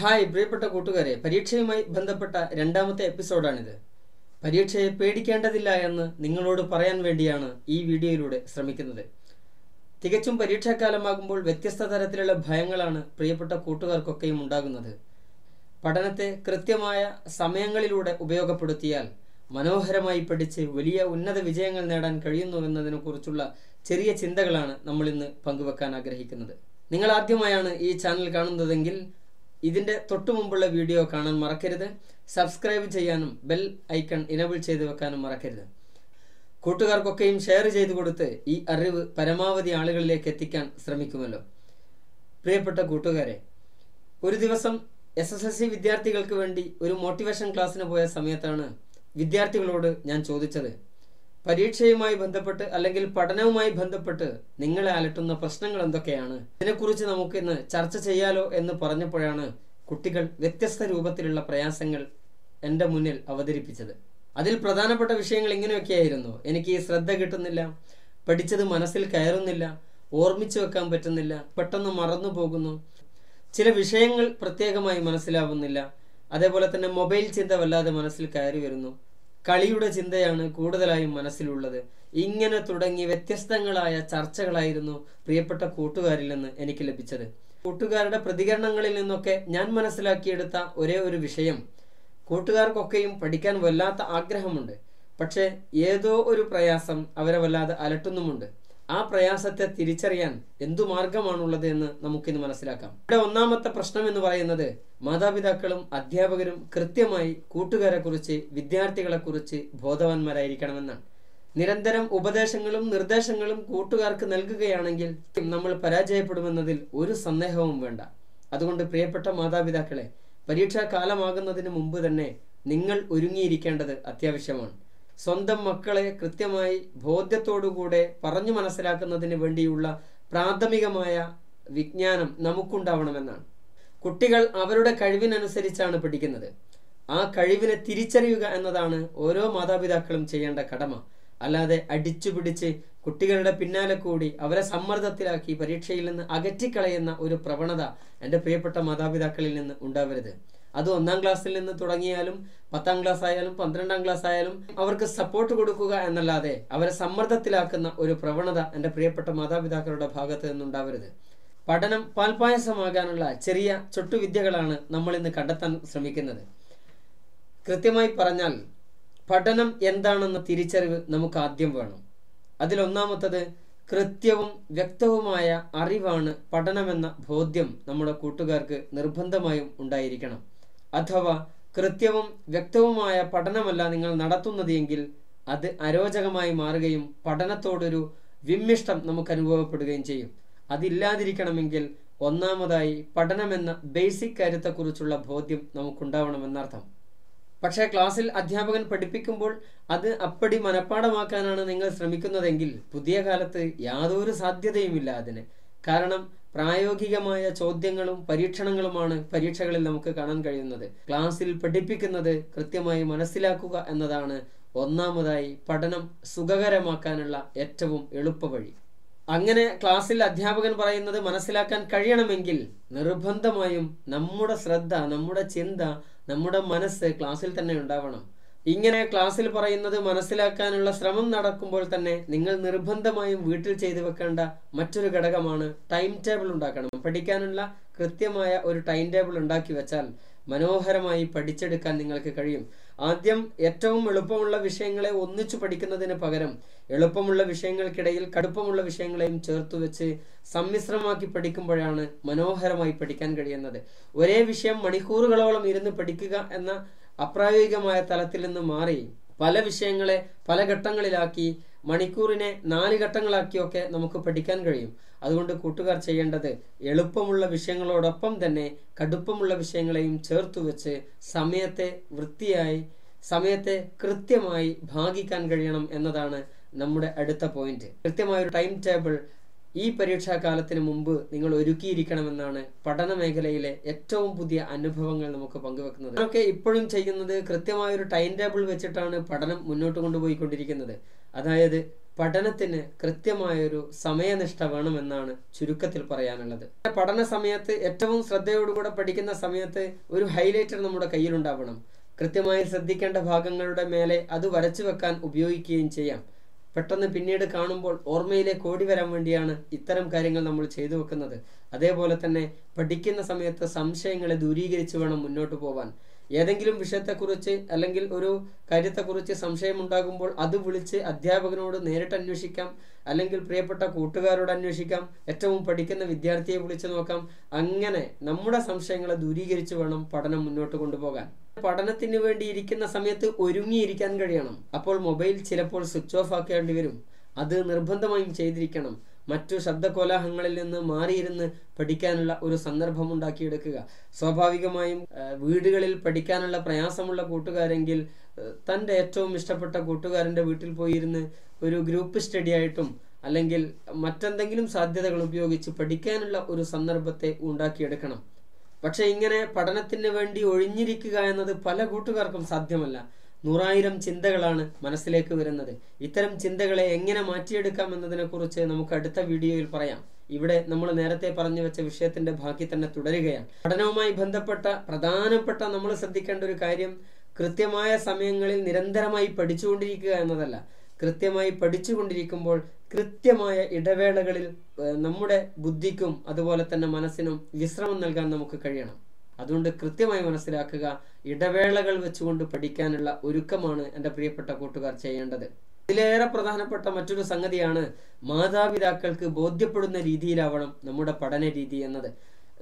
Hi പ്രിയപ്പെട്ട കൂട്ടുകാരെ പരീക്ഷയുമായി ബന്ധപ്പെട്ട രണ്ടാമത്തെ എപ്പിസോഡാണിത്. പരീക്ഷയെ പേടിക്കേണ്ടതില്ല എന്ന് നിങ്ങളോട് പറയാൻ വേണ്ടിയാണ് ഈ വീഡിയോയിലൂടെ ശ്രമിക്കുന്നത്. തികച്ചും പരീക്ഷാകാലമാകുമ്പോൾ വ്യത്യസ്ത തരത്തിലുള്ള ഭയങ്ങളാണ് പ്രിയപ്പെട്ട കൂട്ടുകാർക്കൊക്കെയും ഉണ്ടാകുന്നത്. പഠനത്തെ കൃത്യമായ സമയങ്ങളിലൂടെ ഉപയോഗപ്പെടുത്തിയാൽ മനോഹരമായി പഠിച്ച് വലിയ ഉന്നത വിജയങ്ങൾ നേടാൻ കഴിയുന്നു കുറിച്ചുള്ള ചെറിയ ചിന്തകളാണ് നമ്മൾ ഇന്ന് പങ്കുവെക്കാൻ ആഗ്രഹിക്കുന്നത്. നിങ്ങൾ ആദ്യമായാണ് ഈ ചാനൽ കാണുന്നതെങ്കിൽ ഇതിന്റെ തൊട്ടു മുമ്പുള്ള വീഡിയോ കാണാൻ മറക്കരുത്. സബ്സ്ക്രൈബ് ചെയ്യാനും ബെൽ ഐക്കൺ ഇനബിൾ ചെയ്തു വെക്കാനും മറക്കരുത്. കൂട്ടുകാർക്കൊക്കെയും ഷെയർ ചെയ്തു കൊടുത്ത് ഈ അറിവ് പരമാവധി ആളുകളിലേക്ക് എത്തിക്കാൻ ശ്രമിക്കുമല്ലോ. പ്രിയപ്പെട്ട കൂട്ടുകാരെ ഒരു ദിവസം എസ് എസ് എൽ സി വിദ്യാർത്ഥികൾക്ക് വേണ്ടി ഒരു മോട്ടിവേഷൻ ക്ലാസ്സിന് പോയ സമയത്താണ് വിദ്യാർത്ഥികളോട് ഞാൻ ചോദിച്ചത്. പരീക്ഷയുമായി ബന്ധപ്പെട്ട് അല്ലെങ്കിൽ പഠനവുമായി ബന്ധപ്പെട്ട് നിങ്ങളെ അലട്ടുന്ന പ്രശ്നങ്ങൾ എന്തൊക്കെയാണ്? ഇതിനെക്കുറിച്ച് നമുക്ക് ഇന്ന് ചർച്ച ചെയ്യാലോ എന്ന് പറഞ്ഞപ്പോഴാണ് കുട്ടികൾ വ്യത്യസ്ത രൂപത്തിലുള്ള പ്രയാസങ്ങൾ എന്റെ മുന്നിൽ അവതരിപ്പിച്ചത്. അതിൽ പ്രധാനപ്പെട്ട വിഷയങ്ങൾ ഇങ്ങനെയൊക്കെയായിരുന്നു. എനിക്ക് ശ്രദ്ധ കിട്ടുന്നില്ല പഠിച്ചത് മനസ്സിൽ കയറുന്നില്ല ഓർമ്മിച്ചു വെക്കാൻ പറ്റുന്നില്ല പെട്ടെന്ന് മറന്നു പോകുന്നു. ചില വിഷയങ്ങൾ പ്രത്യേകമായി മനസ്സിലാവുന്നില്ല. അതേപോലെ തന്നെ മൊബൈൽ ചിന്ത വല്ലാതെ മനസ്സിൽ കയറി വരുന്നു. കളിയുടെ ചിന്തയാണ് കൂടുതലായും മനസ്സിലുള്ളത്. ഇങ്ങനെ തുടങ്ങി വ്യത്യസ്തങ്ങളായ ചർച്ചകളായിരുന്നു പ്രിയപ്പെട്ട കൂട്ടുകാരിൽ നിന്ന് എനിക്ക് ലഭിച്ചത്. കൂട്ടുകാരുടെ പ്രതികരണങ്ങളിൽ നിന്നൊക്കെ ഞാൻ മനസ്സിലാക്കിയെടുത്ത ഒരേ ഒരു വിഷയം. കൂട്ടുകാർക്കൊക്കെയും പഠിക്കാൻ വല്ലാത്ത ആഗ്രഹമുണ്ട്. പക്ഷേ ഏതോ ഒരു പ്രയാസം അവരെ വല്ലാതെ അലട്ടുന്നുമുണ്ട്. ആ പ്രയാസത്തെ തിരിച്ചറിയാൻ എന്തു മാർഗമാണുള്ളത് എന്ന് നമുക്കിന്ന് മനസ്സിലാക്കാം. ഇവിടെ ഒന്നാമത്തെ പ്രശ്നം എന്ന് പറയുന്നത് മാതാപിതാക്കളും അധ്യാപകരും കൃത്യമായി കൂട്ടുകാരെ കുറിച്ച് വിദ്യാർത്ഥികളെ കുറിച്ച് ബോധവാന്മാരായിരിക്കണമെന്നാണ്. നിരന്തരം ഉപദേശങ്ങളും നിർദ്ദേശങ്ങളും കൂട്ടുകാർക്ക് നൽകുകയാണെങ്കിൽ നമ്മൾ പരാജയപ്പെടുമെന്നതിൽ ഒരു സന്ദേഹവും വേണ്ട. അതുകൊണ്ട് പ്രിയപ്പെട്ട മാതാപിതാക്കളെ പരീക്ഷാ കാലമാകുന്നതിന് മുമ്പ് തന്നെ നിങ്ങൾ ഒരുങ്ങിയിരിക്കേണ്ടത് അത്യാവശ്യമാണ്. സ്വന്തം മക്കളെ കൃത്യമായി ബോധ്യത്തോടുകൂടെ പറഞ്ഞു മനസ്സിലാക്കുന്നതിന് വേണ്ടിയുള്ള പ്രാഥമികമായ വിജ്ഞാനം നമുക്കുണ്ടാവണമെന്നാണ്. കുട്ടികൾ അവരുടെ കഴിവിനനുസരിച്ചാണ് പഠിക്കുന്നത്. ആ കഴിവിനെ തിരിച്ചറിയുക എന്നതാണ് ഓരോ മാതാപിതാക്കളും ചെയ്യേണ്ട കടമ. അല്ലാതെ അടിച്ചു പിടിച്ച് കുട്ടികളുടെ പിന്നാലെ കൂടി അവരെ സമ്മർദ്ദത്തിലാക്കി പരീക്ഷയിൽ നിന്ന് അകറ്റിക്കളയുന്ന ഒരു പ്രവണത എന്റെ പ്രിയപ്പെട്ട മാതാപിതാക്കളിൽ നിന്ന് ഉണ്ടാവരുത്. അത് ഒന്നാം ക്ലാസ്സിൽ നിന്ന് തുടങ്ങിയാലും പത്താം ക്ലാസ് ആയാലും പന്ത്രണ്ടാം ക്ലാസ് ആയാലും അവർക്ക് സപ്പോർട്ട് കൊടുക്കുക എന്നല്ലാതെ അവരെ സമ്മർദ്ദത്തിലാക്കുന്ന ഒരു പ്രവണത എന്റെ പ്രിയപ്പെട്ട മാതാപിതാക്കളുടെ ഭാഗത്ത് നിന്നുണ്ടാവരുത്. പഠനം പാൽപായസമാകാനുള്ള ചെറിയ ചൊട്ടുവിദ്യകളാണ് നമ്മൾ ഇന്ന് കണ്ടെത്താൻ ശ്രമിക്കുന്നത്. കൃത്യമായി പറഞ്ഞാൽ പഠനം എന്താണെന്ന തിരിച്ചറിവ് നമുക്ക് ആദ്യം വേണം. അതിലൊന്നാമത്തത് കൃത്യവും വ്യക്തവുമായ അറിവാണ് പഠനമെന്ന ബോധ്യം നമ്മുടെ കൂട്ടുകാർക്ക് നിർബന്ധമായും ഉണ്ടായിരിക്കണം. അഥവാ കൃത്യവും വ്യക്തവുമായ പഠനമല്ല നിങ്ങൾ നടത്തുന്നതെങ്കിൽ അത് അരോചകമായി മാറുകയും പഠനത്തോടൊരു വിമ്മിഷ്ടം നമുക്ക് അനുഭവപ്പെടുകയും ചെയ്യും. അതില്ലാതിരിക്കണമെങ്കിൽ ഒന്നാമതായി പഠനമെന്ന ബേസിക് കാര്യത്തെക്കുറിച്ചുള്ള ബോധ്യം നമുക്കുണ്ടാവണമെന്നർത്ഥം. പക്ഷേ ക്ലാസ്സിൽ അധ്യാപകൻ പഠിപ്പിക്കുമ്പോൾ അത് അപ്പടി മനഃപ്പാടമാക്കാനാണ് നിങ്ങൾ ശ്രമിക്കുന്നതെങ്കിൽ പുതിയ കാലത്ത് യാതൊരു സാധ്യതയുമില്ല അതിന്. കാരണം പ്രായോഗികമായ ചോദ്യങ്ങളും പരീക്ഷണങ്ങളുമാണ് പരീക്ഷകളിൽ നമുക്ക് കാണാൻ കഴിയുന്നത്. ക്ലാസ്സിൽ പഠിപ്പിക്കുന്നത് കൃത്യമായി മനസ്സിലാക്കുക എന്നതാണ് ഒന്നാമതായി പഠനം സുഖകരമാക്കാനുള്ള ഏറ്റവും എളുപ്പവഴി അങ്ങനെ ക്ലാസ്സിൽ അധ്യാപകൻ പറയുന്നത് മനസ്സിലാക്കാൻ കഴിയണമെങ്കിൽ നിർബന്ധമായും നമ്മുടെ ശ്രദ്ധ നമ്മുടെ ചിന്ത നമ്മുടെ മനസ്സ് ക്ലാസ്സിൽ തന്നെ ഉണ്ടാവണം. ഇങ്ങനെ ക്ലാസ്സിൽ പറയുന്നത് മനസ്സിലാക്കാനുള്ള ശ്രമം നടക്കുമ്പോൾ തന്നെ നിങ്ങൾ നിർബന്ധമായും വീട്ടിൽ ചെയ്തു വെക്കേണ്ട മറ്റൊരു ഘടകമാണ് ടൈം ടേബിൾ ഉണ്ടാക്കണം. പഠിക്കാനുള്ള കൃത്യമായ ഒരു ടൈം ടേബിൾ ഉണ്ടാക്കി വെച്ചാൽ മനോഹരമായി പഠിച്ചെടുക്കാൻ നിങ്ങൾക്ക് കഴിയും. ആദ്യം ഏറ്റവും എളുപ്പമുള്ള വിഷയങ്ങളെ ഒന്നിച്ചു പഠിക്കുന്നതിന് പകരം എളുപ്പമുള്ള വിഷയങ്ങൾക്കിടയിൽ കടുപ്പമുള്ള വിഷയങ്ങളെയും ചേർത്ത് വെച്ച് സമ്മിശ്രമാക്കി പഠിക്കുമ്പോഴാണ് മനോഹരമായി പഠിക്കാൻ കഴിയുന്നത്. ഒരേ വിഷയം മണിക്കൂറുകളോളം ഇരുന്ന് പഠിക്കുക എന്ന അപ്രായോഗികമായ തലത്തിൽ നിന്ന് മാറി പല വിഷയങ്ങളെ പല ഘട്ടങ്ങളിലാക്കി മണിക്കൂറിനെ നാല് ഘട്ടങ്ങളാക്കിയൊക്കെ നമുക്ക് പഠിക്കാൻ കഴിയും. അതുകൊണ്ട് കൂട്ടുകാർ ചെയ്യേണ്ടത് എളുപ്പമുള്ള വിഷയങ്ങളോടൊപ്പം തന്നെ കടുപ്പമുള്ള വിഷയങ്ങളെയും ചേർത്തു വെച്ച് സമയത്തെ വൃത്തിയായി സമയത്തെ കൃത്യമായി ഭാഗിക്കാൻ കഴിയണം എന്നതാണ് നമ്മുടെ അടുത്ത പോയിന്റ് കൃത്യമായ ഒരു ടൈം ടേബിൾ ഈ പരീക്ഷാകാലത്തിന് മുമ്പ് നിങ്ങൾ ഒരുക്കിയിരിക്കണമെന്നാണ് പഠന മേഖലയിലെ ഏറ്റവും പുതിയ അനുഭവങ്ങൾ നമുക്ക് പങ്കുവെക്കുന്നത്. അതൊക്കെ ഇപ്പോഴും ചെയ്യുന്നത് കൃത്യമായ ഒരു ടൈം ടേബിൾ വെച്ചിട്ടാണ് പഠനം മുന്നോട്ട് കൊണ്ടുപോയിക്കൊണ്ടിരിക്കുന്നത്. അതായത് പഠനത്തിന് കൃത്യമായൊരു സമയനിഷ്ഠ വേണമെന്നാണ് ചുരുക്കത്തിൽ പറയാനുള്ളത്. പഠന സമയത്ത് ഏറ്റവും ശ്രദ്ധയോടുകൂടെ പഠിക്കുന്ന സമയത്ത് ഒരു ഹൈലൈറ്റർ നമ്മുടെ കയ്യിലുണ്ടാവണം. കൃത്യമായി ശ്രദ്ധിക്കേണ്ട ഭാഗങ്ങളുടെ മേലെ അത് വരച്ചു വെക്കാൻ ഉപയോഗിക്കുകയും ചെയ്യാം. പെട്ടെന്ന് പിന്നീട് കാണുമ്പോൾ ഓർമ്മയിലേക്ക് കോടി വരാൻ വേണ്ടിയാണ് ഇത്തരം കാര്യങ്ങൾ നമ്മൾ ചെയ്തു വെക്കുന്നത്. അതേപോലെ തന്നെ പഠിക്കുന്ന സമയത്ത് സംശയങ്ങളെ ദൂരീകരിച്ചു വേണം മുന്നോട്ട് പോവാൻ. ഏതെങ്കിലും വിഷയത്തെക്കുറിച്ച് അല്ലെങ്കിൽ ഒരു കാര്യത്തെക്കുറിച്ച് സംശയമുണ്ടാകുമ്പോൾ അത് വിളിച്ച് അധ്യാപകനോട് നേരിട്ട് അന്വേഷിക്കാം. അല്ലെങ്കിൽ പ്രിയപ്പെട്ട കൂട്ടുകാരോട് അന്വേഷിക്കാം. ഏറ്റവും പഠിക്കുന്ന വിദ്യാർത്ഥിയെ വിളിച്ചു നോക്കാം. അങ്ങനെ നമ്മുടെ സംശയങ്ങളെ ദൂരീകരിച്ച് വേണം പഠനം മുന്നോട്ട് കൊണ്ടുപോകാൻ. പഠനത്തിന് വേണ്ടി ഇരിക്കുന്ന സമയത്ത് ഒരുങ്ങിയിരിക്കാൻ കഴിയണം. അപ്പോൾ മൊബൈൽ ചിലപ്പോൾ സ്വിച്ച് ഓഫ് ആക്കേണ്ടി വരും. അത് നിർബന്ധമായും ചെയ്തിരിക്കണം. മറ്റു ശബ്ദകോലാഹങ്ങളിൽ നിന്ന് മാറിയിരുന്ന് പഠിക്കാനുള്ള ഒരു സന്ദർഭം ഉണ്ടാക്കിയെടുക്കുക സ്വാഭാവികമായും വീടുകളിൽ പഠിക്കാനുള്ള പ്രയാസമുള്ള കൂട്ടുകാരെങ്കിൽ തന്റെ ഏറ്റവും ഇഷ്ടപ്പെട്ട കൂട്ടുകാരന്റെ വീട്ടിൽ പോയിരുന്ന് ഒരു ഗ്രൂപ്പ് സ്റ്റഡി ആയിട്ടും അല്ലെങ്കിൽ മറ്റെന്തെങ്കിലും സാധ്യതകൾ ഉപയോഗിച്ച് പഠിക്കാനുള്ള ഒരു സന്ദർഭത്തെ ഉണ്ടാക്കിയെടുക്കണം. പക്ഷെ ഇങ്ങനെ പഠനത്തിന് വേണ്ടി ഒഴിഞ്ഞിരിക്കുക എന്നത് പല കൂട്ടുകാർക്കും സാധ്യമല്ല. നൂറായിരം ചിന്തകളാണ് മനസ്സിലേക്ക് വരുന്നത്. ഇത്തരം ചിന്തകളെ എങ്ങനെ മാറ്റിയെടുക്കാം എന്നതിനെ കുറിച്ച് നമുക്ക് അടുത്ത വീഡിയോയിൽ പറയാം. ഇവിടെ നമ്മൾ നേരത്തെ പറഞ്ഞു വെച്ച വിഷയത്തിന്റെ ബാക്കി തന്നെ തുടരുകയാണ്. പഠനവുമായി ബന്ധപ്പെട്ട പ്രധാനപ്പെട്ട നമ്മൾ ശ്രദ്ധിക്കേണ്ട ഒരു കാര്യം കൃത്യമായ സമയങ്ങളിൽ നിരന്തരമായി പഠിച്ചുകൊണ്ടിരിക്കുക എന്നതല്ല. കൃത്യമായി പഠിച്ചുകൊണ്ടിരിക്കുമ്പോൾ കൃത്യമായ ഇടവേളകളിൽ നമ്മുടെ ബുദ്ധിക്കും അതുപോലെ തന്നെ മനസ്സിനും വിശ്രമം നൽകാൻ നമുക്ക് കഴിയണം. അതുകൊണ്ട് കൃത്യമായി മനസ്സിലാക്കുക ഇടവേളകൾ വെച്ചുകൊണ്ട് പഠിക്കാനുള്ള ഒരുക്കമാണ് എന്റെ പ്രിയപ്പെട്ട കൂട്ടുകാർ ചെയ്യേണ്ടത്. ഇതിലേറെ പ്രധാനപ്പെട്ട മറ്റൊരു സംഗതിയാണ് മാതാപിതാക്കൾക്ക് ബോധ്യപ്പെടുന്ന രീതിയിലാവണം നമ്മുടെ പഠന രീതി എന്നത്.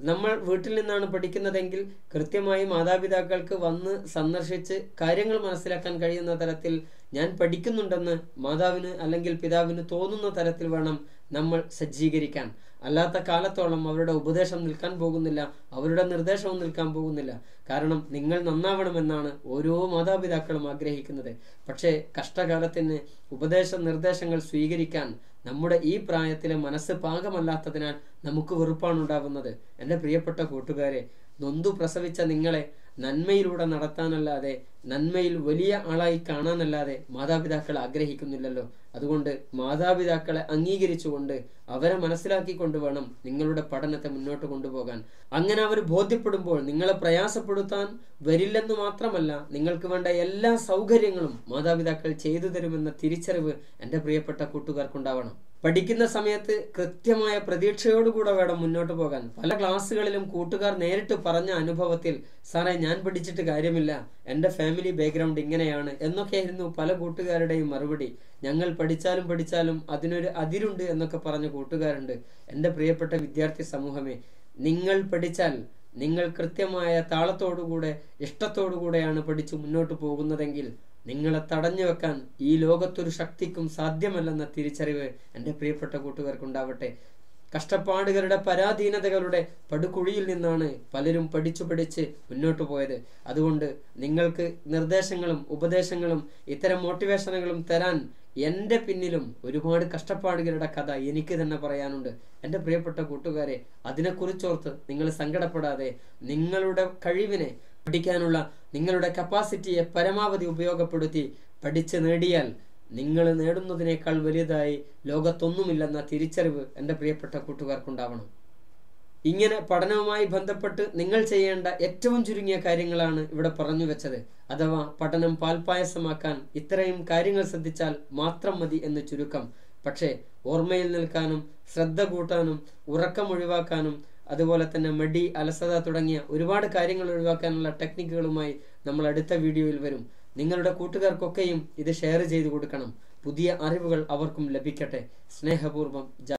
നമ്മൾ വീട്ടിൽ നിന്നാണ് പഠിക്കുന്നതെങ്കിൽ കൃത്യമായി മാതാപിതാക്കൾക്ക് വന്ന് സന്ദർശിച്ച് കാര്യങ്ങൾ മനസ്സിലാക്കാൻ കഴിയുന്ന തരത്തിൽ ഞാൻ പഠിക്കുന്നുണ്ടെന്ന് മാതാവിന് അല്ലെങ്കിൽ പിതാവിന് തോന്നുന്ന തരത്തിൽ വേണം നമ്മൾ സജ്ജീകരിക്കാൻ. അല്ലാത്ത കാലത്തോളം അവരുടെ ഉപദേശം നിൽക്കാൻ പോകുന്നില്ല അവരുടെ നിർദ്ദേശവും നിൽക്കാൻ പോകുന്നില്ല. കാരണം നിങ്ങൾ നന്നാവണമെന്നാണ് ഓരോ മാതാപിതാക്കളും ആഗ്രഹിക്കുന്നത്. പക്ഷേ കഷ്ടകാലത്തിന് ഉപദേശ നിർദ്ദേശങ്ങൾ സ്വീകരിക്കാൻ നമ്മുടെ ഈ പ്രായത്തിലെ മനസ്സ് പാകമല്ലാത്തതിനാൽ നമുക്ക് വെറുപ്പാണ് ഉണ്ടാകുന്നത് എന്റെ പ്രിയപ്പെട്ട കൂട്ടുകാരെ നൊന്തു പ്രസവിച്ച നിങ്ങളെ നന്മയിലൂടെ നടത്താനല്ലാതെ നന്മയിൽ വലിയ ആളായി കാണാനല്ലാതെ മാതാപിതാക്കൾ ആഗ്രഹിക്കുന്നില്ലല്ലോ. അതുകൊണ്ട് മാതാപിതാക്കളെ അംഗീകരിച്ചുകൊണ്ട് അവരെ മനസ്സിലാക്കിക്കൊണ്ട് വേണം നിങ്ങളുടെ പഠനത്തെ മുന്നോട്ട് കൊണ്ടുപോകാൻ. അങ്ങനെ അവർ ബോധ്യപ്പെടുമ്പോൾ നിങ്ങളെ പ്രയാസപ്പെടുത്താൻ വരില്ലെന്ന് മാത്രമല്ല നിങ്ങൾക്ക് വേണ്ട എല്ലാ സൗകര്യങ്ങളും മാതാപിതാക്കൾ ചെയ്തു തരുമെന്ന തിരിച്ചറിവ് എന്റെ പ്രിയപ്പെട്ട കൂട്ടുകാർക്കുണ്ടാവണം. പഠിക്കുന്ന സമയത്ത് കൃത്യമായ പ്രതീക്ഷയോടുകൂടെ വേണം മുന്നോട്ട് പോകാൻ. പല ക്ലാസ്സുകളിലും കൂട്ടുകാർ നേരിട്ട് പറഞ്ഞ അനുഭവത്തിൽ സാറേ ഞാൻ പഠിച്ചിട്ട് കാര്യമില്ല. എന്റെ ഫാമിലി ബാക്ക്ഗ്രൗണ്ട് ഇങ്ങനെയാണ്. എന്നൊക്കെയായിരുന്നു പല കൂട്ടുകാരുടെയും മറുപടി. ഞങ്ങൾ പഠിച്ചാലും പഠിച്ചാലും അതിനൊരു അതിരുണ്ട് എന്നൊക്കെ പറഞ്ഞ കൂട്ടുകാരുണ്ട്. എന്റെ പ്രിയപ്പെട്ട വിദ്യാർത്ഥി സമൂഹമേ നിങ്ങൾ പഠിച്ചാൽ നിങ്ങൾ കൃത്യമായ താളത്തോടുകൂടെ ഇഷ്ടത്തോടുകൂടെയാണ് പഠിച്ചു മുന്നോട്ട് പോകുന്നതെങ്കിൽ നിങ്ങളെ തടഞ്ഞു വെക്കാൻ ഈ ലോകത്തൊരു ശക്തിക്കും സാധ്യമല്ലെന്ന തിരിച്ചറിവ് എന്റെ പ്രിയപ്പെട്ട കൂട്ടുകാർക്കുണ്ടാവട്ടെ. കഷ്ടപ്പാടുകളുടെ പരാധീനതകളുടെ പടുകുഴിയിൽ നിന്നാണ് പലരും പഠിച്ചു പഠിച്ച് മുന്നോട്ട് പോയത്. അതുകൊണ്ട് നിങ്ങൾക്ക് നിർദ്ദേശങ്ങളും ഉപദേശങ്ങളും ഇത്തരം മോട്ടിവേഷനുകളും തരാൻ എന്റെ പിന്നിലും ഒരുപാട് കഷ്ടപ്പാടുകളുടെ കഥ എനിക്ക് തന്നെ പറയാനുണ്ട്. എന്റെ പ്രിയപ്പെട്ട കൂട്ടുകാരെ അതിനെക്കുറിച്ചോർത്ത് നിങ്ങൾ സങ്കടപ്പെടാതെ നിങ്ങളുടെ കഴിവിനെ പഠിക്കാനുള്ള നിങ്ങളുടെ കപ്പാസിറ്റിയെ പരമാവധി ഉപയോഗപ്പെടുത്തി പഠിച്ച് നേടിയാൽ നിങ്ങൾ നേടുന്നതിനേക്കാൾ വലുതായി ലോകത്തൊന്നുമില്ലെന്ന തിരിച്ചറിവ് എന്റെ പ്രിയപ്പെട്ട കൂട്ടുകാർക്കുണ്ടാവണം. ഇങ്ങനെ പഠനവുമായി ബന്ധപ്പെട്ട് നിങ്ങൾ ചെയ്യേണ്ട ഏറ്റവും ചുരുങ്ങിയ കാര്യങ്ങളാണ് ഇവിടെ പറഞ്ഞു വെച്ചത്. അഥവാ പഠനം പാൽപായസമാക്കാൻ ഇത്രയും കാര്യങ്ങൾ ശ്രദ്ധിച്ചാൽ മാത്രം മതി എന്ന് ചുരുക്കം. പക്ഷേ ഓർമ്മയിൽ നിൽക്കാനും ശ്രദ്ധ കൂട്ടാനും ഉറക്കം ഒഴിവാക്കാനും അതുപോലെ തന്നെ മടി അലസത തുടങ്ങിയ ഒരുപാട് കാര്യങ്ങൾ ഒഴിവാക്കാനുള്ള ടെക്നിക്കുകളുമായി നമ്മൾ അടുത്ത വീഡിയോയിൽ വരും. നിങ്ങളുടെ കൂട്ടുകാർക്കൊക്കെയും ഇത് ഷെയർ ചെയ്തു കൊടുക്കണം. പുതിയ അറിവുകൾ അവർക്കും ലഭിക്കട്ടെ. സ്നേഹപൂർവം